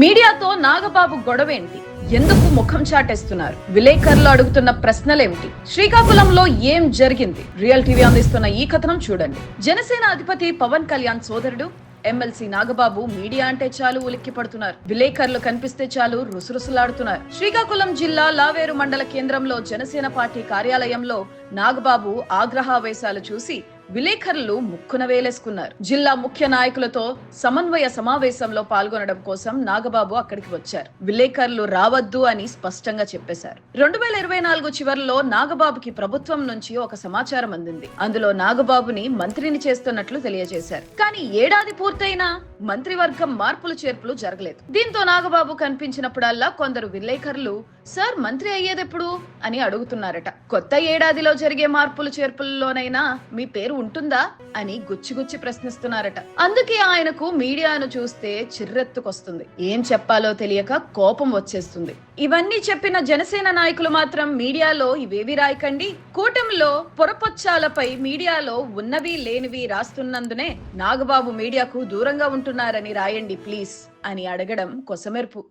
మీడియాతో నాగబాబు గొడవేంటి? ఎందుకు ముఖం చాటేస్తున్నారు? విలేకరులు అడుగుతున్న ప్రశ్నలేమిటి? శ్రీకాకుళంలో ఏం జరిగింది? రియల్ టీవీ అందిస్తున్న ఈ కథనం చూడండి. జనసేన అధిపతి పవన్ కళ్యాణ్ సోదరుడు ఎమ్మెల్సీ నాగబాబు మీడియా అంటే చాలు ఉలిక్కి పడుతున్నారు విలేకరులు కనిపిస్తే చాలు రుసరుసలాడుతున్నారు. శ్రీకాకుళం జిల్లా లావేరు మండల కేంద్రంలో జనసేన పార్టీ కార్యాలయంలో నాగబాబు ఆగ్రహావేశాలు చూసి విలేకరులు ముక్కున వేలేసుకున్నారు. జిల్లా ముఖ్య నాయకులతో సమన్వయ సమావేశంలో పాల్గొనడం కోసం నాగబాబు అక్కడికి వచ్చారు. విలేకరులు రావద్దు అని స్పష్టంగా చెప్పేశారు. రెండు వేల ఇరవై నాలుగు చివరిలో నాగబాబుకి ప్రభుత్వం నుంచి ఒక సమాచారం అందింది. అందులో నాగబాబుని మంత్రిని చేస్తున్నట్లు తెలియజేశారు. కానీ ఏడాది పూర్తయినా మంత్రివర్గం మార్పులు చేర్పులు జరగలేదు. దీంతో నాగబాబు కనిపించినప్పుడల్లా కొందరు విలేకరులు సార్ మంత్రి అయ్యేదెప్పుడు? అని అడుగుతున్నారట. కొత్త ఏడాదిలో జరిగే మార్పులు చేర్పుల్లోనైనా మీ పేరు ఉంటుందా? అని గుచ్చిగుచ్చి ప్రశ్నిస్తున్నారట. అందుకే ఆయనకు మీడియాను చూస్తే చిర్రెత్తుకొస్తుంది. ఏం చెప్పాలో తెలియక కోపం వచ్చేస్తుంది. ఇవన్నీ చెప్పిన జనసేన నాయకులు మాత్రం మీడియాలో ఇవేవి రాయకండి. కూటమిలో పొరపొచ్చాలపై మీడియాలో ఉన్నవి లేనివి రాస్తున్నందునే నాగబాబు మీడియాకు దూరంగా ఉంటున్నారని రాయండి ప్లీజ్ అని అడగడం కొసమెరుపు.